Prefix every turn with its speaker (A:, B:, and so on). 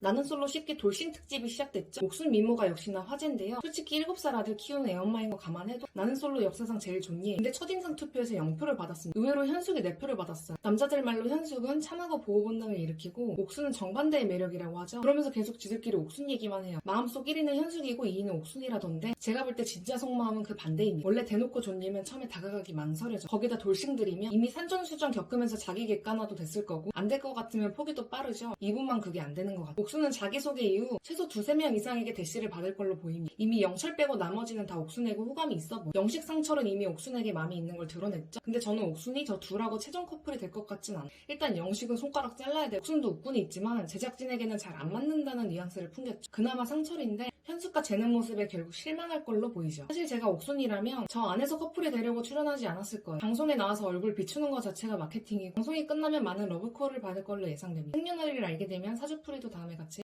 A: 나는 솔로 쉽게 돌싱 특집이 시작됐죠. 옥순 미모가 역시나 화제인데요. 솔직히 7살 아들 키우는 애엄마인 거 감안해도 나는 솔로 역사상 제일 좋니? 근데 첫인상 투표에서 0표를 받았습니다. 의외로 현숙이 4표를 받았어요. 남자들 말로 현숙은 참하고 보호 본능을 일으키고 옥순은 정반대의 매력이라고 하죠. 그러면서 계속 지들끼리 옥순 얘기만 해요. 마음속 1위는 현숙이고 2위는 옥순이라던데 제가 볼 때 진짜 속마음은 그 반대입니다. 원래 대놓고 존니면 처음에 다가가기 망설여져. 거기다 돌싱들이면 이미 산전수전 겪으면서 자기 객관화도 됐을 거고 안 될 것 같으면 포기도 빠르죠. 이분만 그게 안 되는 것 같아요. 옥수는 자기소개 이후 최소 두세 명 이상에게 대시를 받을 걸로 보입니다. 이미 영철 빼고 나머지는 다 옥순에게 호감이 있어 보여. 영식 상철은 이미 옥순에게 마음이 있는 걸 드러냈죠. 근데 저는 옥순이 저 둘하고 최종 커플이 될 것 같진 않아요. 일단 영식은 손가락 잘라야 돼. 옥순도 웃군이 있지만 제작진에게는 잘 안 맞는다는 뉘앙스를 풍겼죠. 그나마 상철인데 현숙과 재는 모습에 결국 실망할 걸로 보이죠. 사실 제가 옥순이라면 저 안에서 커플이 되려고 출연하지 않았을 거예요. 방송에 나와서 얼굴 비추는 것 자체가 마케팅이고 방송이 끝나면 많은 러브콜을 받을 걸로 예상됩니다. 생년월일을 알게 되면 사주풀이도 다음에